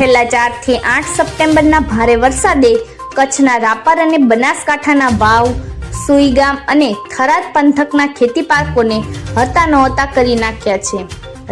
છેલ્લા ચારથી આઠ સપ્ટેમ્બરના ભારે વરસાદે કચ્છના રાપર અને બનાસકાંઠાના વાવ, સુઈગામ અને થરાદ પંથકના ખેતી પાકોને હતા નહોતા કરી નાખ્યા છે.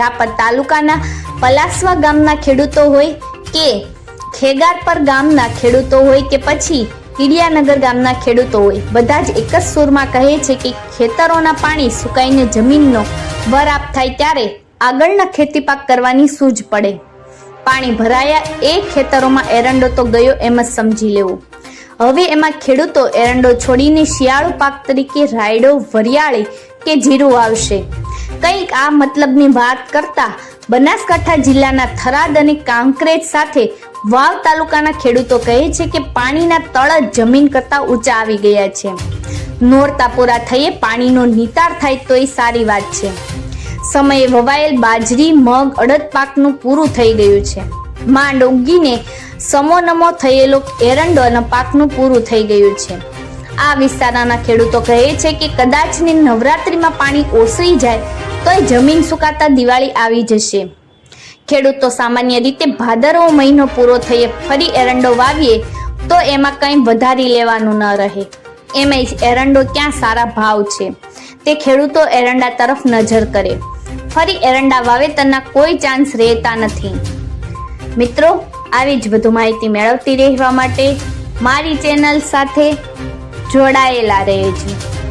રાપર તાલુકાના પલાસવા ગામના ખેડૂતો હોય કે ખેગારપર ગામના ખેડૂતો હોય કે પછી કીડિયાનગર ગામના ખેડૂતો હોય, બધા જ એક જ સૂરમાં કહે છે કે ખેતરોના પાણી સુકાઈને જમીનનો વરાપ થાય ત્યારે આગળના ખેતી પાક કરવાની સૂઝ પડે. પાણી ભરાયા, એ ખેતરોમાં એરંડો તો ગયો એમ જ સમજી લેવું. હવે એમાં ખેડૂતો એરંડો છોડીને શિયાળુ પાક તરીકે રાયડો, વરિયાળી કે જીરું આવશે કંઈક આ મતલબની વાત કરતા બનાસકાંઠા જિલ્લાના થરાદ અને કાંકરેજ સાથે વાવ તાલુકાના ખેડૂતો કહે છે કે પાણીના તળ જમીન કરતાં ઊંચા આવી ગયા છે. નોરતા પૂરા થઈએ, પાણીનો નિતાર થાય તો એ સારી વાત છે. સમયે વવાયેલ બાજરી, મગ, અડદ પાકનું પૂરું થઈ ગયું છે. માંડ સમો નમો થયેલો એરંડો અને પાકનું પૂરું થઈ ગયું છે. આ વિસ્તારના ખેડૂતો કહે છે કે કદાચ ને નવરાત્રિમાં પાણી ઓસરી જાય, તોય જમીન સુકાતા દિવાળી આવી જશે. ખેડૂતો સામાન્ય રીતે ભાદરવો મહિનો પૂરો થઈએ ફરી એરંડો વાવીએ, તો એમાં કંઈ વધારી લેવાનું ન રહે. એમાં એરંડો ક્યાં સારા ભાવ છે? તે ખેડૂતો એરંડા તરફ નજર કરે. ફરી એરંડા વાવેતરના કોઈ ચાન્સ રહેતા નથી. મિત્રો, આવી જ વધુ માહિતી મેળવતી રહેવા માટે મારી ચેનલ સાથે જોડાયેલા રહેજો.